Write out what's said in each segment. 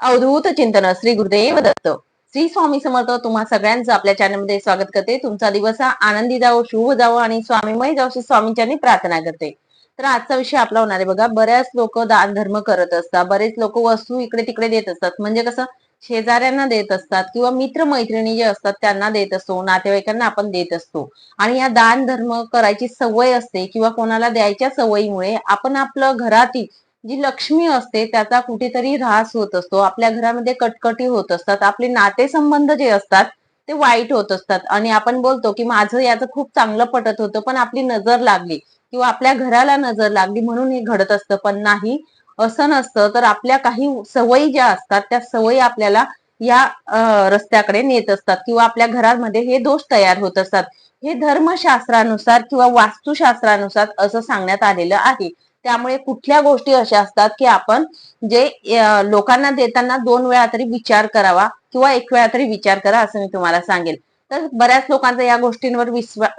अवधूत चिंतन श्री गुरुदेव दत्त. श्री स्वामी समर्थ तुम्हा सगळ्यांचं आपल्या चॅनलमध्ये स्वागत करते. तुमचा दिवस हा आनंदी जावो शुभ जावो आणि स्वामीमय जावो श्री स्वामींच्यानी प्रार्थना करते. तर आजचा विषय आपला होणार आहे बघा बऱ्याच लोक दान धर्म करत असतात. बरेच लोक वस्तू इकडे तिकडे देत असतात. म्हणजे कसं शेजाऱ्यांना देत असतात किंवा मित्र मैत्रिणी जे असतात त्यांना देत असतो नातेवाईकांना आपण देत असतो. आणि या दान धर्म करायची सवय असते किंवा कोणाला द्यायच्या सवयीमुळे आपण आपलं घरातील जी लक्ष्मी असते त्याचा कुठेतरी ऱ्हास होत असतो. आपल्या घरामध्ये कटकटी होत असतात. आपले नातेसंबंध जे असतात ते वाईट होत असतात. आणि आपण बोलतो की माझं याचं खूप चांगलं पटत होतं पण आपली नजर लागली किंवा आपल्या घराला नजर लागली म्हणून हे घडत असतं. पण नाही असं नसतं. तर आपल्या काही सवयी ज्या असतात त्या सवयी आपल्याला या रस्त्याकडे नेत असतात किंवा आपल्या घरामध्ये हे दोष तयार होत असतात. हे धर्मशास्त्रानुसार किंवा वास्तुशास्त्रानुसार असं सांगण्यात आलेलं आहे. त्यामुळे कुठल्या गोष्टी अशा असतात की आपण जे लोकांना देताना दोन वेळा तरी विचार करावा किंवा एक वेळा तरी विचार करा असं मी तुम्हाला सांगेल. तर बऱ्याच लोकांचा या गोष्टींवर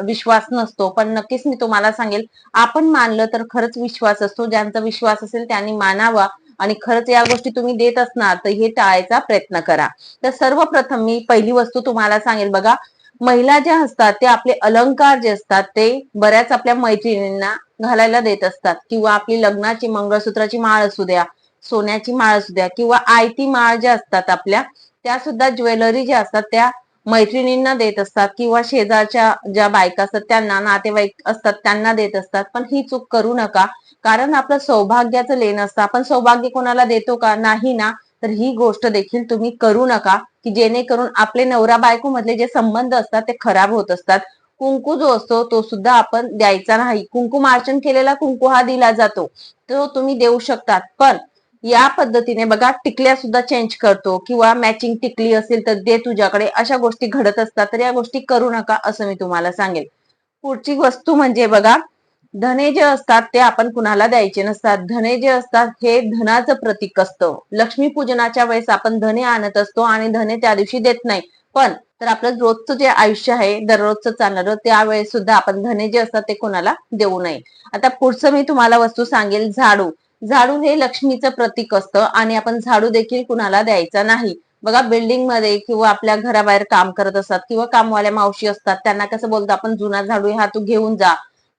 विश्वास नसतो पण नक्कीच मी तुम्हाला सांगेल आपण मानलं तर खरंच विश्वास असतो. ज्यांचा विश्वास असेल त्यांनी मानावा आणि खरंच या गोष्टी तुम्ही देत असणार तर हे टाळायचा प्रयत्न करा. तर सर्वप्रथम मी पहिली वस्तू तुम्हाला सांगेल बघा महिला ज्या असतात ते आपले अलंकार जे असतात ते बऱ्याच आपल्या मैत्रिणींना घालायला देत असतात. किंवा आपली लग्नाची मंगळसूत्राची माळ असू द्या सोन्याची माळ असू द्या किंवा आयती माळ ज्या असतात आपल्या त्या सुद्धा ज्वेलरी ज्या असतात त्या मैत्रिणींना देत असतात किंवा शेजारच्या ज्या बायका असतात त्यांना नातेवाईक असतात त्यांना देत असतात. पण ही चूक करू नका. कारण आपलं सौभाग्याचं लेण असतं. आपण सौभाग्य कोणाला देतो का? नाही ना. तर ही गोष्ट देखील तुम्ही करू नका. की जेणेकरून आपले नवरा बायको मधले जे संबंध असतात ते खराब होत असतात. कुंकू जो असतो तो सुद्धा आपण द्यायचा नाही. कुंकू मार्चन केलेला कुंकू हा दिला जातो. तो तुम्ही देऊ शकतात. पण या पद्धतीने बघा टिकल्या सुद्धा चेंज करतो किंवा मॅचिंग टिकली असेल तर दे तुझ्याकडे. अशा गोष्टी घडत असतात तर या गोष्टी करू नका असं मी तुम्हाला सांगेल. पुढची वस्तू म्हणजे बघा धने जे असतात ते आपण कुणाला द्यायचे नसतात. धने जे असतात हे धनाचं प्रतीक असतं. लक्ष्मी पूजनाच्या वेळेस आपण धने आणत असतो आणि धने त्या दिवशी देत नाही. पण तर आपलं रोजचं जे आयुष्य आहे दररोजचं चालणारं त्यावेळेस सुद्धा आपण धने जे असतात ते कोणाला देऊ नये. आता पुढचं मी तुम्हाला वस्तू सांगेल झाडू. झाडू हे लक्ष्मीचं प्रतीक असतं आणि आपण झाडू देखील कुणाला द्यायचा नाही. बघा बिल्डिंगमध्ये किंवा आपल्या घराबाहेर काम करत असतात किंवा कामवाल्या मावशी असतात त्यांना कसं बोलतो आपण जुना झाडू हा तू घेऊन जा.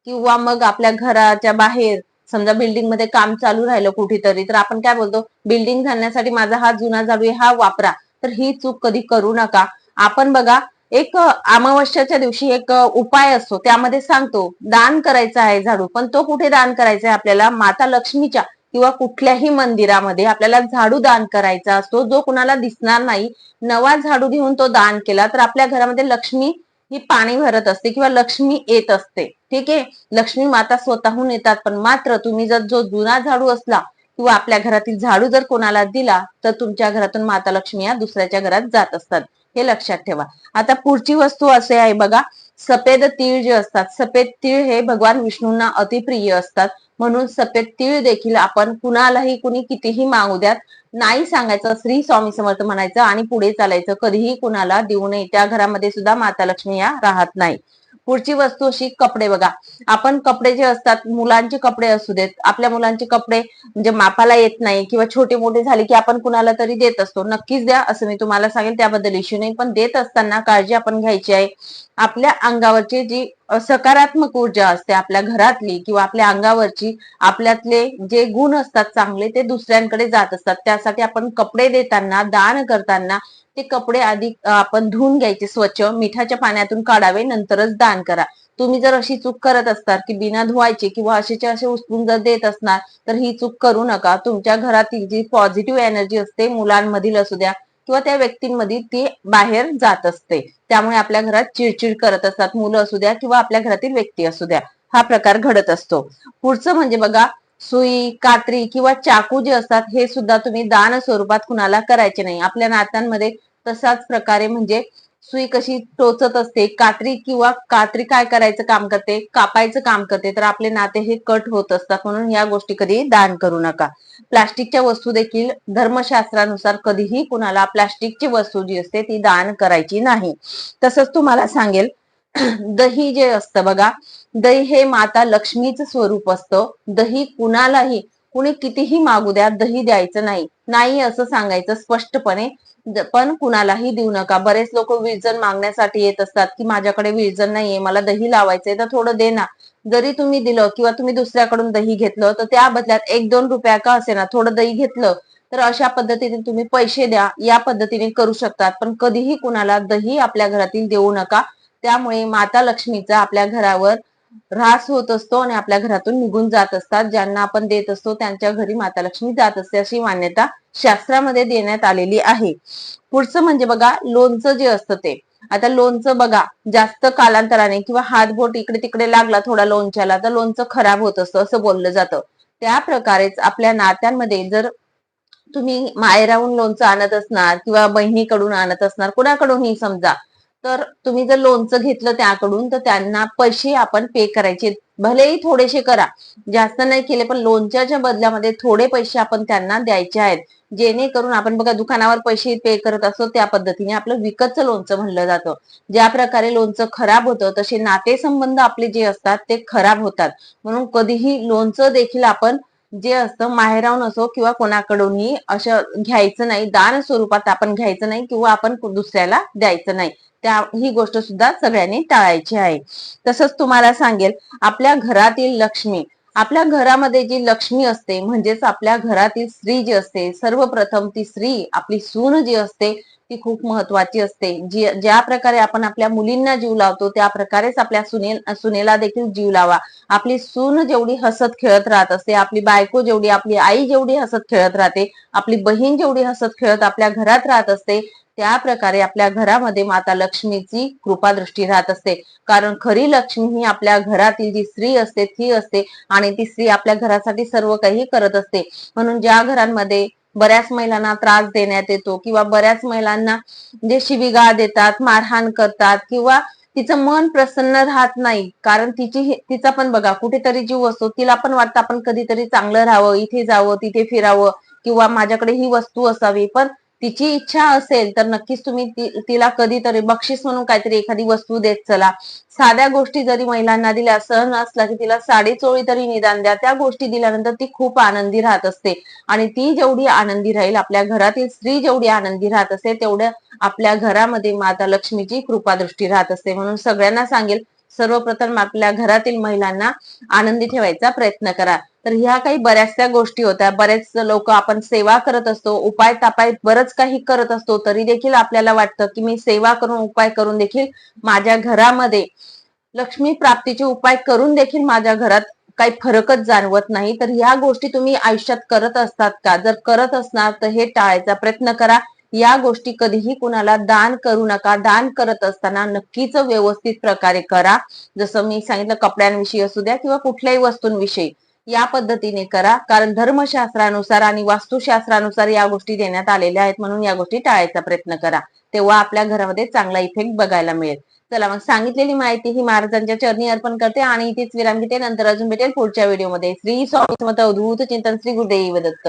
किंवा मग आपल्या घराच्या बाहेर समजा बिल्डिंगमध्ये काम चालू राहिलं कुठेतरी तर आपण काय बोलतो बिल्डिंग घालण्यासाठी माझा हा जुना झाडू हा वापरा. तर ही चूक कधी करू नका. आपण बघा एक अमावस्याच्या दिवशी एक उपाय असतो. त्यामध्ये सांगतो दान करायचं आहे झाडू पण तो कुठे दान करायचा आहे आपल्याला? माता लक्ष्मीच्या किंवा कुठल्याही मंदिरामध्ये आपल्याला झाडू दान करायचा असतो. जो कुणाला दिसणार नाही नवा झाडू घेऊन तो दान केला तर आपल्या घरामध्ये लक्ष्मी ही पाणी भरत असते किंवा लक्ष्मी येत असते. ठीक आहे? लक्ष्मी माता स्वतःहून येतात पण मात्र तुम्ही जर जो जुना झाडू असला किंवा आपल्या घरातील झाडू जर कोणाला दिला तर तुमच्या घरातून माता लक्ष्मी या दुसऱ्याच्या घरात जात असतात. हे लक्षात ठेवा. आता पुढची वस्तू असे आहे बघा. सफेद तीळ जे असतात सफेद तीळ हे भगवान विष्णूंना अतिप्रिय असतात. म्हणून सफेद तीळ देखील आपण कुणालाही कुणी कितीही मागू द्यात नाही सांगायचं श्री स्वामी समर्थ म्हणायचं आणि पुढे चालायचं. कधीही कुणाला देऊ नये. त्या घरामध्ये सुद्धा माता लक्ष्मी या राहत नाही. पुढची वस्तू अशी कपडे बघा. आपण कपडे जे असतात मुलांचे कपडे असू देत. आपल्या मुलांचे कपडे म्हणजे मापाला येत नाही किंवा छोटे मोठे झाले की आपण कुणाला तरी देत असतो. नक्कीच द्या असं मी तुम्हाला सांगेल त्याबद्दल इश्यू नाही. पण देत असताना काळजी आपण घ्यायची आहे. आपल्या अंगावरची जी सकारात्मक ऊर्जा असते आपल्या घरातली किंवा आपल्या अंगावरची. आपल्यातले जे गुण असतात चांगले ते दुसऱ्यांकडे जात असतात. त्यासाठी आपण कपडे देताना दान करताना ते कपडे आधी आपण धुवून घ्यायचे स्वच्छ. मिठाच्या पाण्यातून काढावे नंतरच दान करा. तुम्ही जर अशी चूक करत असतात की बिना धुवायचे किंवा असेचे असे उचलून जर देत असणार तर ही चूक करू नका. तुमच्या घरातील जी पॉझिटिव्ह एनर्जी असते मुलांमधील असू द्या किंवा त्या व्यक्तींमध्ये ती बाहेर जात असते. त्यामुळे आपल्या घरात चिडचिड करत असतात. मुलं असू द्या किंवा आपल्या घरातील व्यक्ती असू द्या हा प्रकार घडत असतो. पुढचं म्हणजे बघा सुई कात्री किंवा चाकू जे असतात हे सुद्धा तुम्ही दान स्वरूपात कुणाला करायचे नाही. आपल्या नात्यांमध्ये तशाच प्रकारे म्हणजे सुई कशी टोचत असते कात्री किंवा कात्री काय करायचं काम करते कापायचं काम करते तर आपले नाते हे कट होत असतात म्हणून या गोष्टी कधी दान करू नका. प्लास्टिकच्या वस्तू देखील धर्मशास्त्रानुसार कधीही कुणाला प्लास्टिकची वस्तू जी असते ती दान करायची नाही. तसंच तुम्हाला सांगेल दही जे असतं बघा दही हे माता लक्ष्मीचं स्वरूप असतं. दही कुणालाही कुणी कितीही मागू द्या दही द्यायचं नाही. नाही असं सांगायचं स्पष्टपणे पण कुणालाही देऊ नका. बरेच लोक विरजन मागण्यासाठी येत असतात की माझ्याकडे विरजन नाहीये मला दही लावायचंय तर थोडं दे ना. जरी तुम्ही दिलं किंवा तुम्ही दुसऱ्याकडून दही घेतलं तर त्या बदल्यात एक दोन रुपया का असे ना थोडं दही घेतलं तर अशा पद्धतीने तुम्ही पैसे द्या. या पद्धतीने करू शकतात. पण कधीही कुणाला दही आपल्या घरातील देऊ नका. त्यामुळे माता लक्ष्मीचा आपल्या घरावर ऱ्हास होत असतो आणि आपल्या घरातून निघून जात असतात. ज्यांना आपण देत असतो त्यांच्या घरी माता लक्ष्मी जात असते अशी मान्यता शास्त्रामध्ये देण्यात आलेली आहे. पुढचं म्हणजे बघा लोणचं जे असतं ते. आता लोणचं बघा जास्त कालांतराने किंवा हातबोट इकडे तिकडे लागला थोडा लोणच्याला तर लोणचं खराब होत असतं असं बोललं जातं. त्या प्रकारेच आपल्या नात्यांमध्ये जर तुम्ही मायराहून लोणचं आणत असणार किंवा बहिणीकडून आणत असणार कुणाकडूनही समजा तर तुम्ही जर लोणचं घेतलं त्याकडून तर त्यांना पैसे आपण पे करायचे. भलेही थोडेसे करा. जास्त नाही केले पण लोणच्याच्या बदल्यामध्ये थोडे पैसे आपण त्यांना द्यायचे आहेत. जेणेकरून आपण बघा दुकानावर पैसे पे करत असतो त्या पद्धतीने आपलं विकतचं लोणचं म्हणलं जातं. ज्या प्रकारे लोणचं खराब होतं तसे नातेसंबंध आपले जे असतात ते खराब होतात. म्हणून कधीही लोणचं देखील आपण जे असतं माहेरावून असो किंवा कोणाकडूनही असं घ्यायचं नाही दान स्वरूपात आपण घ्यायचं नाही किंवा आपण दुसऱ्याला द्यायचं नाही. त्या ही गोष्ट सुद्धा सगळ्यांनी टाळायची आहे. तसंच तुम्हाला सांगेल आपल्या घरातील लक्ष्मी आपल्या घरामध्ये जी लक्ष्मी असते म्हणजेच आपल्या घरातील स्त्री जी असते सर्वप्रथम ती स्त्री आपली सून जी असते ती खूप महत्वाची असते. जी ज्या प्रकारे आपण आपल्या मुलींना जीव लावतो त्या प्रकारेच आपल्या सुने सुनेला देखील जीव लावा. आपली सून जेवढी हसत खेळत राहत असते आपली बायको जेवढी आपली आई जेवढी हसत खेळत राहते आपली बहीण जेवढी हसत खेळत आपल्या घरात राहत असते त्या प्रकारे आपल्या घरामध्ये माता लक्ष्मीची कृपा दृष्टी राहत असते. कारण खरी लक्ष्मी ही आपल्या घरातील जी स्त्री असते ती असते आणि ती स्त्री आपल्या घरासाठी सर्व काही करत असते. म्हणून ज्या घरांमध्ये बऱ्याच महिलांना त्रास देण्यात येतो किंवा बऱ्याच महिलांना जे शिविगा देतात मारहाण करतात किंवा तिचं मन प्रसन्न राहत नाही कारण तिची तिचा पण बघा कुठेतरी जीव असतो तिला पण वाटतं आपण कधीतरी चांगलं राहावं इथे जावं तिथे फिरावं किंवा माझ्याकडे ही वस्तू असावी. पण तिची इच्छा असेल तर नक्कीच तुम्ही ति- तिला कधीतरी बक्षीस म्हणून काहीतरी एखादी वस्तू देत चला. साध्या गोष्टी जरी महिलांना दिल्या सण असला की तिला साडी चोळी तरी निदान द्या. त्या गोष्टी दिल्यानंतर ती खूप आनंदी राहत असते. आणि ती जेवढी आनंदी राहील आपल्या घरातील स्त्री जेवढी आनंदी राहत असते तेवढ्या आपल्या घरामध्ये माता लक्ष्मीची कृपा दृष्टी राहत असते. म्हणून सगळ्यांना सांगेल सर्वप्रथम आपल्या घरातील महिलांना आनंदी ठेवायचा प्रयत्न करा. तर ह्या काही बऱ्याचशा गोष्टी होत्या. बरेच लोक आपण सेवा करत असतो उपाय तापाय बरंच काही करत असतो तरी देखील आपल्याला वाटतं की मी सेवा करून उपाय करून देखील माझ्या घरामध्ये लक्ष्मी प्राप्तीचे उपाय करून देखील माझ्या घरात काही फरकच जाणवत नाही. तर ह्या गोष्टी तुम्ही आयुष्यात करत असतात का? जर करत असणार तर हे टाळायचा प्रयत्न करा. या गोष्टी कधीही कुणाला दान करू नका. दान करत असताना नक्कीच व्यवस्थित प्रकारे करा. जसं मी सांगितलं कपड्यांविषयी असू द्या किंवा कुठल्याही वस्तूंविषयी या पद्धतीने करा. कारण धर्मशास्त्रानुसार आणि वास्तुशास्त्रानुसार या गोष्टी देण्यात आलेल्या आहेत म्हणून या गोष्टी टाळायचा प्रयत्न करा. तेव्हा आपल्या घरामध्ये चांगला इफेक्ट बघायला मिळेल. चला मग सांगितलेली माहिती ही महाराजांच्या चरणी अर्पण करते आणि इथेच विराम घेते. नंतर अजून भेटेल पुढच्या व्हिडिओमध्ये. श्री स्वामी समर्थ अवधूत चिंतन श्री गुरुदेव दत्त.